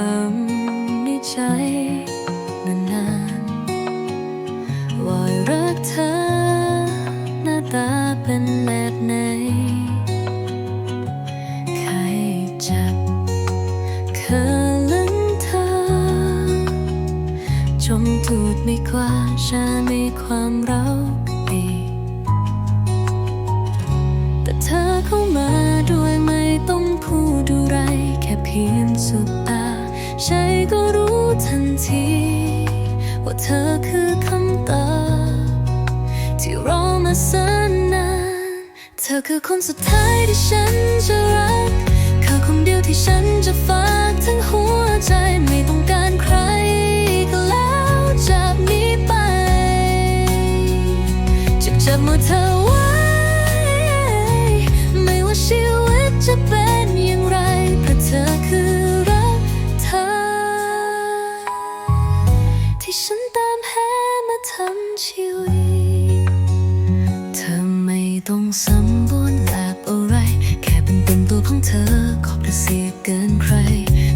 ำในใจนานๆว่ารักเธอหน้าตาเป็นแบบไหนใครจับเคอลังเธอ จมตูดไม่กว่าฉันมีความรักดีแต่เธอเข้ามา ว่าเธอคือคำตอบที่รอมาแสนนาน เธอคือคนสุดท้ายที่ฉันจะรัก เธอคนเดียวที่ฉันจะฝากทั้งหัวใจไม่ต้องการ เป็นตัวของเธอก็กระเสียเกินใคร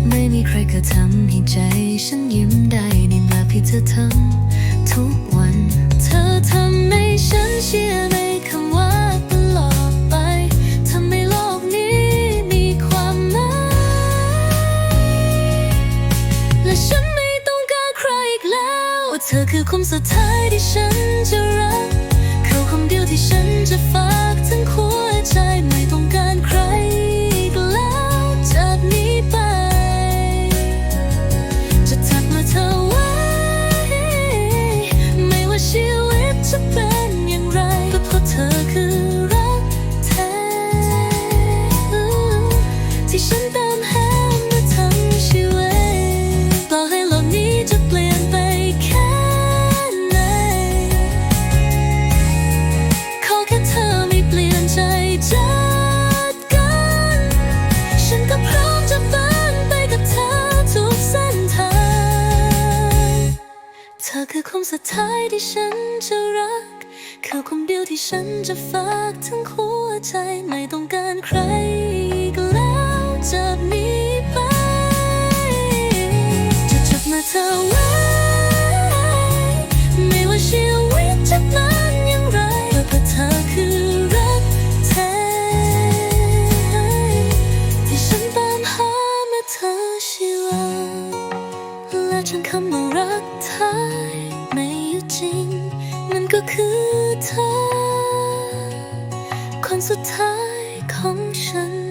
ไม่มีใครเคยทำให้ใจฉันยิ้มได้ในแบบที่เธอทำทุกวัน เธอทำให้ฉันเชื่อในคำว่าตลอดไปทำให้โลกนี้มีความหมายและฉันไม่ต้องการใครอีกแล้ว เธอคือคนสุดท้ายที่ฉันจะรัก เขาคำเดียวที่ฉันจะฝากทั้งหัว คือคมสุดท้ายที่ฉันจะรัก คือคมเดียวที่ฉันจะฝากทั้งหัวใจไม่ต้องการใคร ฉันคำว่ารักเธอไม่อยู่จริง มันก็คือเธอ คนสุดท้ายของฉัน